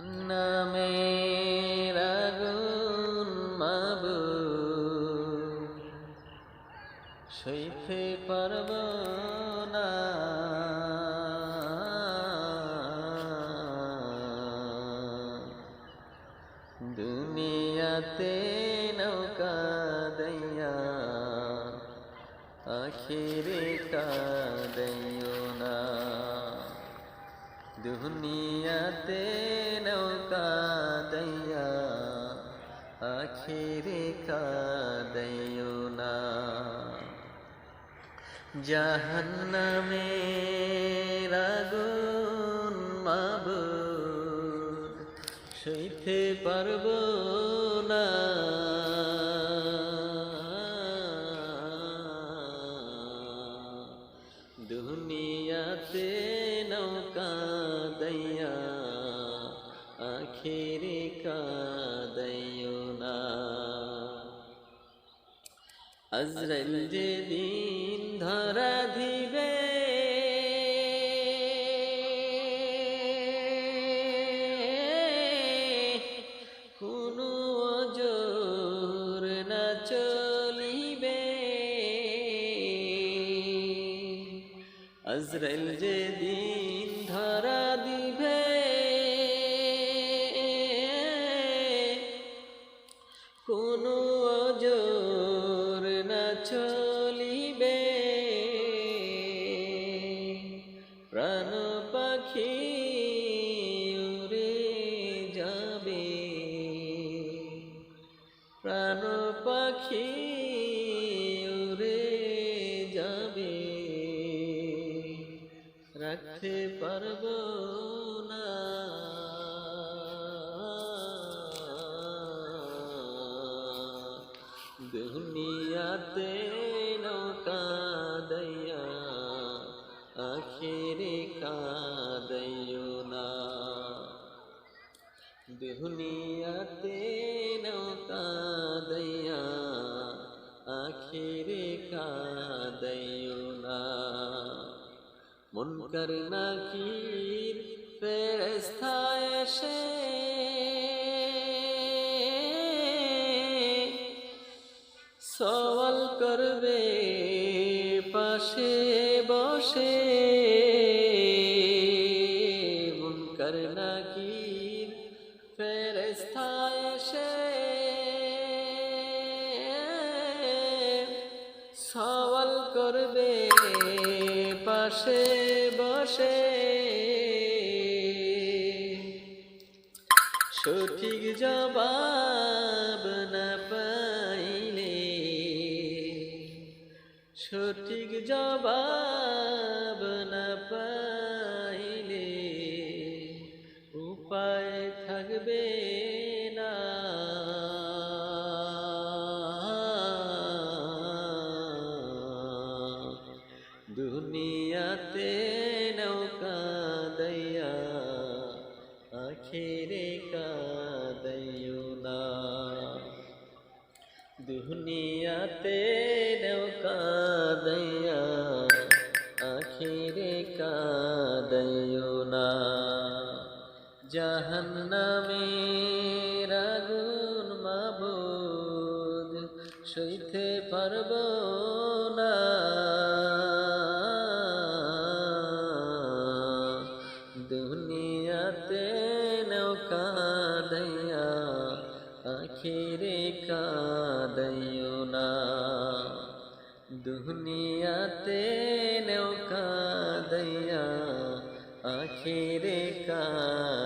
জাহান্নামের আগুন মাবু সইতে পারব না দুনিয়াতে নৌকা দইয়া আখিরে কাঁদিও না দুনিয়াতে আখিরে কাঁদিও না জাহান্নামে আগুন মাবুদ সইতে পারব না। দুনিয়াতে নৌকা দইয়া আখিরে আজরাইল দিন ধরা দিবে কোনো জোর না চলিবে। আজরাইল দিন ধরা চলিবে। প্রাণ পাখি উড়ে যাবে। প্রাণ পাখি উড়ে যাবে। রাখতে পারব না। দুনিয়াতে আখিরে কাঁদিও না। দুনিয়াতে নৌকা দইয়া আখিরে কাঁদিও না। মুনকার নাকির ফেরেশতা এসে সওয়াল করবে, পাশে বসে করবে পাশে বসে। সঠিক জবাব না পাইলে সঠিক জবাব না পাইলে উপায় থাকবে দুনিয়াতে নৌকা দইয়া আখিরে কাঁদিও না দুনিয়াতে নৌকা দইয়া আখিরে কাঁদিও না জাহান্নামের আগুন মাবুদ, সইতে পারব না। আখিরে কাঁদিও না। দুনিয়াতে নৌকা দইয়া আখিরে কাঁদিও না